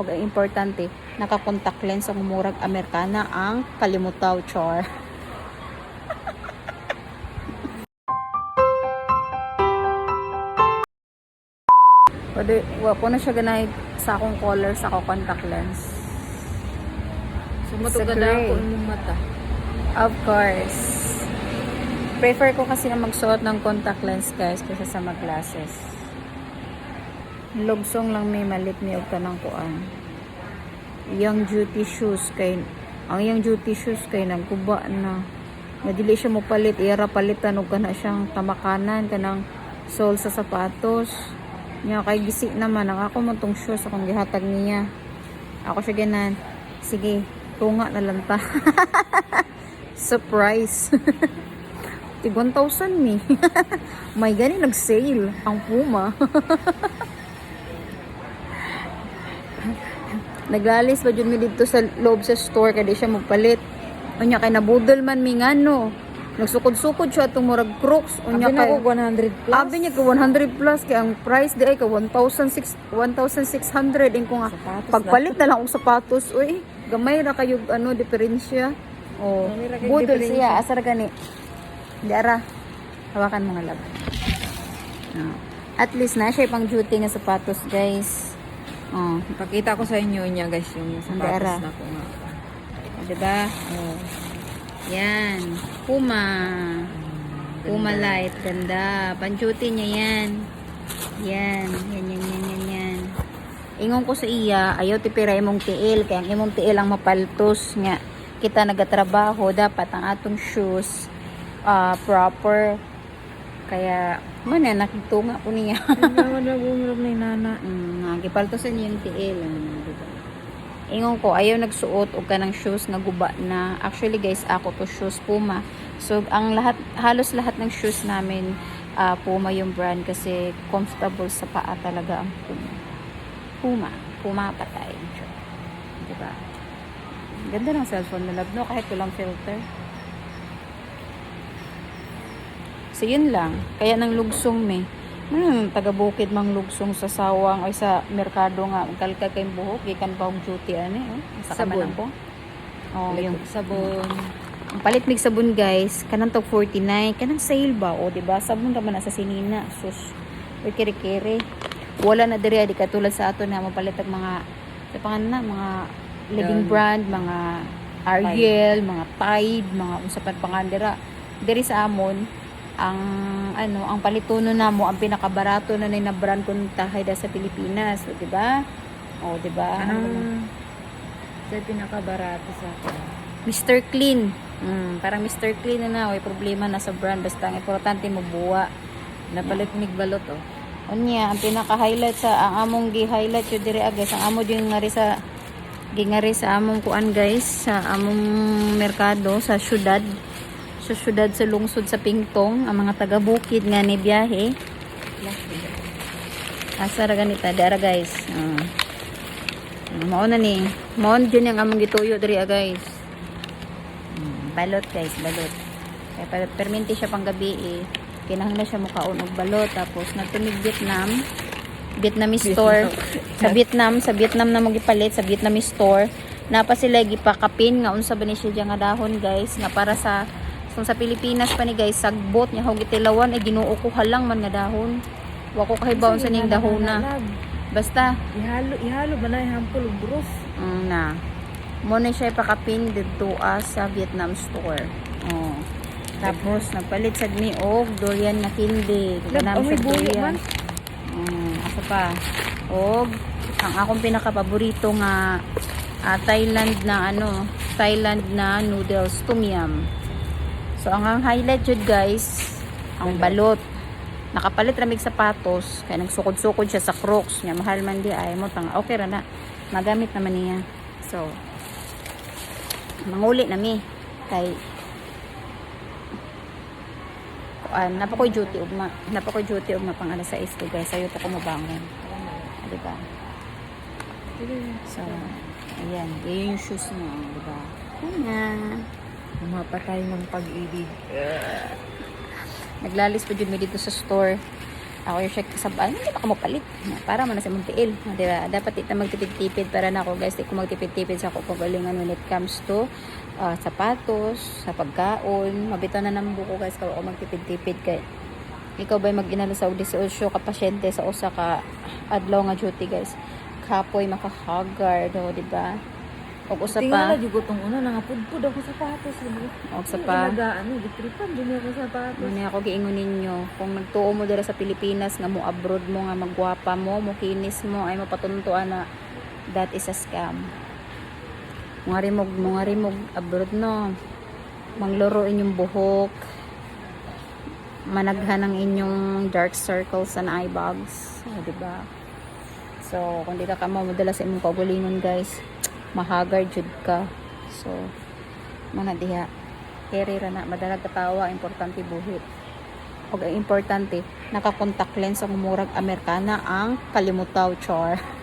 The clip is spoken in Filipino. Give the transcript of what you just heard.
ug ang importante naka-contact lens ang murag Amerikana ang kalimutaw char. Pwede, wa po na siya ganay sa akong color sa akong contact lens. Na gray. ako yung mata. Of course. Prefer ko kasi na magsuot ng contact lens guys kaysa sa mag-glasses. Lugsong lang may malit may og kanang kuan. Yung duty shoes kay ang yung duty shoes kay nagkuba na. Madili siya mo palit, ira palitan og kana siyang tamakanan kanang sole sa sapatos. Nya kay gisi naman ang ako mo tong shoes akong gihatag niya. Ako siya ganan. Sige, tunga na lang ta. Surprise. Tig 1,000 mi. May gani nag-sale ang Puma. Naglalis ba dyan mi dito sa loob sa store? Kaya di siya magpalit. Unya kay nabudol man mi ngano. Nagsukod-sukod siya itong murag crooks. Unya kay ko 100 plus. Abi niya ka 100 plus. Kay ang price di ay ka 1,600 1,600 din ko nga Sapatos pagpalit na. lang og sapatos. Uy gamay ra kayo ano diferensya. Oh kay budol siya. Asar gani? Di ara. Hawakan mo nga lab Ah. at least na siya pang duty nga sapatos guys oh Pakita ko sa inyo niya guys yung sapatos na ko nga. di ba oh. Yan. Puma. Puma light. Ganda. Pang duty niya yan. Yan. Yan yan yan yan yan. Ingon ko sa iya ayaw ti pira imong tiil kaya ang imong tiil ang mapaltos nga kita nagatrabaho dapat ang atong shoes ah, proper kaya man na nakitunga ko niya. Ang naman na bumulog na yung nana. mm, gipaltosan niya yung tiil ano, diba? ingon ko ayaw nagsuot og kanang shoes nga guba na. Actually guys ako to shoes Puma. So ang lahat halos lahat ng shoes namin ah, Puma yung brand kasi comfortable sa paa talaga ang Puma. Puma. Puma patay. Diba ganda ng cellphone na love no kahit walang filter so yun lang kaya nang lugsong me Hmm, taga bukid mang lugsong sa sawang ay sa merkado nga magkalkal kay buhok gikan pa duty ani oh. Sa Sabon. ko. Oh, yung sabon. ang palit mig sabon guys, kanang tog 49, kanang sale ba o di ba? Sabon ra man sa sinina. Sus. Kere-kere. Wala na diri di katulad sa ato na mapalit og mga sa pangalan na mga leading brand, mga Ariel, mga Tide, mga unsa pa pangandira. Diri sa amon ang ano ang palituno namo ang pinakabarato na na brand kun tahay da sa Pilipinas, o, di ba? O, di ba? Anong sa pinakabarato sa akin? Mr. Clean. Mm, parang Mr. Clean na na. May problema na sa brand. Basta ang importante mo buwa. Napalit mig balot oh. Unya, ang pinaka-highlight sa ang among gi-highlight yung dire ah, guys. Ang amo yung ngari sa gingari sa among kuan guys sa among merkado sa syudad sa syudad sa lungsod sa Pingtong ang mga taga bukid nga ni biyahe. Asa ra ganita? Dara guys. Uh. mao na ni. Mao dyan yung among gituyo diri ah, guys. Mm, balot guys balot. Kaya pa perminti siya pang gabi eh. Kinahanglan siya mukaon og balot tapos nagtumig Vietnam. Vietnamese store. Sa Vietnam sa Vietnam na mo gipalit sa Vietnamese store. Napa sila gipakapin nga unsa ba ni siya nga dahon guys nga para sa kung sa Pilipinas pa ni guys sagbot nya hog itilawan ay ginuo ko halang man nga dahon wa ko kahibawon sa ning dahona basta Ihalo, ihalo ba na hampol og bros? Mm, na. Mo na siya ipakapin dito ah, sa Vietnam store. Oh. Tapos nagpalit sad ni og durian na kindi. Amoy sa durian. Mm, asa pa? Og ang akong pinaka-paborito nga ah, Thailand na ano, Thailand na noodles tom yum. So ang, ang highlight jud guys, ang balot. Nakapalit ramig sapatos kaya nagsukod-sukod siya sa Crocs. Nya mahal man di ay mo tang okay ra na. Magamit naman niya. So manguli na mi. Kay kuan napa ko'y duty ugma napa ko'y duty ugma pang alas 6 ko guys. Sayo ko mabangon. Di ba? So ayan. Yun yung shoes mo di ba? Na Mapatay ng pag-ibig. naglalis pa dyan dito sa store. Ako yung check sa bahay. Hindi ba ka mapalit. Para man na sa mong tiil Ah, di ba? Dapat ita magtipid-tipid. Para na ako guys. Di ko magtipid-tipid sa ako pagalingan when it comes to ah, sapatos sa pagkaon. Mabitaw na ng buko guys kung ako magtipid-tipid. Kay ikaw ba'y mag-inalo sa 18 ka pasyente sa usa ka adlaw nga duty guys? Kapoy makahaggard o di ba og usa pa na jugo tong una nangapudpud ako sapatos. og usa pa Ano, gitripan din ako sapatos. Muna ako giingon ninyo, kung nagtuo mo dira sa Pilipinas nga mo abroad mo nga magwapa mo, mo kinis mo ay mapatuntuan na that is a scam. Mga rimog, mga rimog abroad no. Mangloro inyong buhok. Managhan ang inyong dark circles and eye bags. O, diba? So, kung di ka ka madala sa imong kaugalingon guys, mahagard jud ka. So, mana diha. Carry ra na madalag katawa importante buhit og ang importante naka contact lens ang murag Amerikana ang kalimutaw char